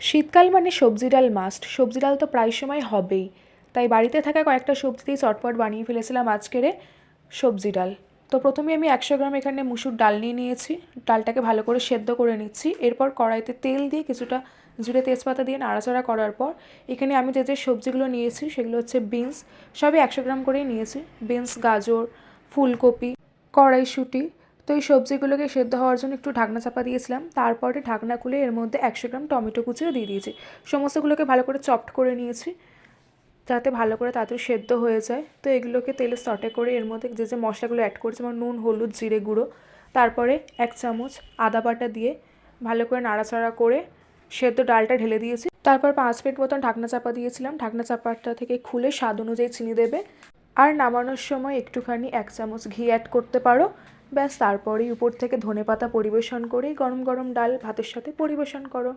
শীতকাল মানে সবজি ডাল মাস্ট সবজি ডাল তো প্রায় সময় হবেই। তাই বাড়িতে থাকা কয়েকটা সবজি দিয়ে চটপট বানিয়ে ফেলেছিলাম আজকেরে সবজি ডাল। তো প্রথমে আমি একশো গ্রাম এখানে মুসুর ডাল নিয়ে নিয়েছি। ডালটাকে ভালো করে সেদ্ধ করে নিচ্ছি। এরপর কড়াইতে তেল দিয়ে কিছুটা জুড়ে তেজপাতা দিয়ে নাড়াচাড়া করার পর এখানে আমি যে যে সবজিগুলো নিয়েছি সেগুলো হচ্ছে বিনস। সবই একশো গ্রাম করেই নিয়েছি। বিনস, গাজর, ফুলকপি, কড়াইশুঁটি তো এই সবজিগুলোকে সেদ্ধ হওয়ার জন্য একটু ঢাকনা চাপা দিয়েছিলাম। তারপরে ঢাকনা খুলে এর মধ্যে একশো গ্রাম টমেটো কুচিও দিয়ে দিয়েছি। সমস্তগুলোকে ভালো করে চপড করে নিয়েছি, যাতে ভালো করে তাড়াতাড়ি সেদ্ধ হয়ে যায়। তো এগুলোকে তেলে সটে করে এর মধ্যে যে যে মশলাগুলো অ্যাড করছি, যেমন নুন, হলুদ, জিরে গুঁড়ো। তারপরে এক চামচ আদা বাটা দিয়ে ভালো করে নাড়াচাড়া করে সেদ্ধ ডালটা ঢেলে দিয়েছি। তারপর পাঁচ মিনিট মতন ঢাকনা চাপা দিয়েছিলাম। ঢাকনা চাপাটা থেকে খুলে স্বাদ অনুযায়ী চিনি দেবে। আর নামানোর সময় একটুখানি এক চামচ ঘি অ্যাড করতে পারো। ব্যাস, তারপরেই উপর থেকে ধনেপাতা পরিবেশন করে গরম গরম ডাল ভাতের সাথে পরিবেশন করো।